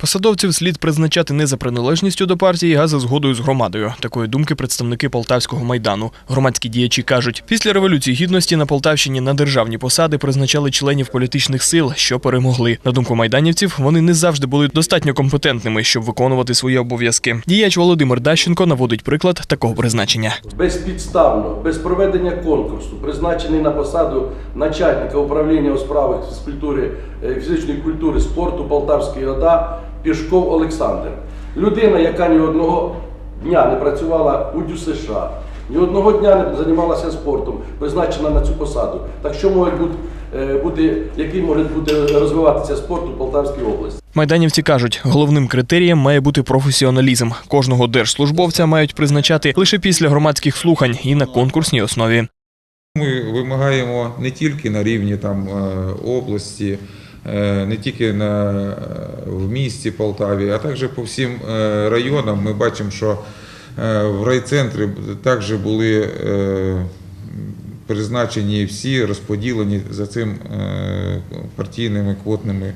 Посадовців слід призначати не за приналежністю до партії, а за згодою з громадою. Такої думки представники Полтавського майдану. Громадські діячі кажуть, після революції гідності на Полтавщині на державні посади призначали членів політичних сил, що перемогли. На думку майданівців, вони не завжди були достатньо компетентними, щоб виконувати свої обов'язки. Діяч Володимир Дащенко наводить приклад такого призначення. безпідставно, без проведення конкурсу, призначений на посаду начальника управління у справах фізкультури, е, фізичної культури, спорту Полтавської ОДА Пішков Олександр. Людина, яка ні одного дня не працювала у ДЮ США, ні одного дня не займалася спортом, призначена на цю посаду. Так що може бути, е, бути який може бути розвиватися спорт у Полтавській області? Майданівці кажуть, головним критерієм має бути професіоналізм. Кожного держслужбовця мають призначати лише після громадських слухань і на конкурсній основі. Ми вимагаємо не тільки на рівні там, е, області, не тільки на, е, в місті Полтаві, а також по всім е, районам. Ми бачимо, що е, в райцентрі також були е, призначені всі розподілені за цим е, партійними квотними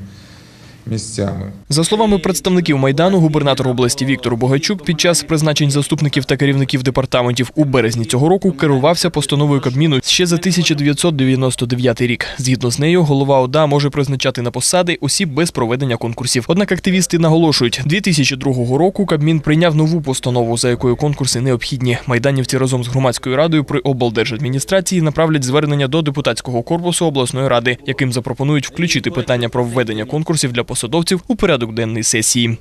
місцями. За словами представників майдану, губернатор області Віктор Богачук під час призначень заступників та керівників департаментів у березні цього року керувався постановою Кабміну ще за 1999 рік. Згідно з нею, голова ОДА може призначати на посади осіб без проведення конкурсів. Однак активісти наголошують, 2002 року Кабмін прийняв нову постанову, за якою конкурси необхідні. Майданівці разом з громадською радою при облдержадміністрації направлять звернення до депутатського корпусу обласної ради, яким запропонують включити питання про введення конкурсів для посадовців у порядок денний сесії.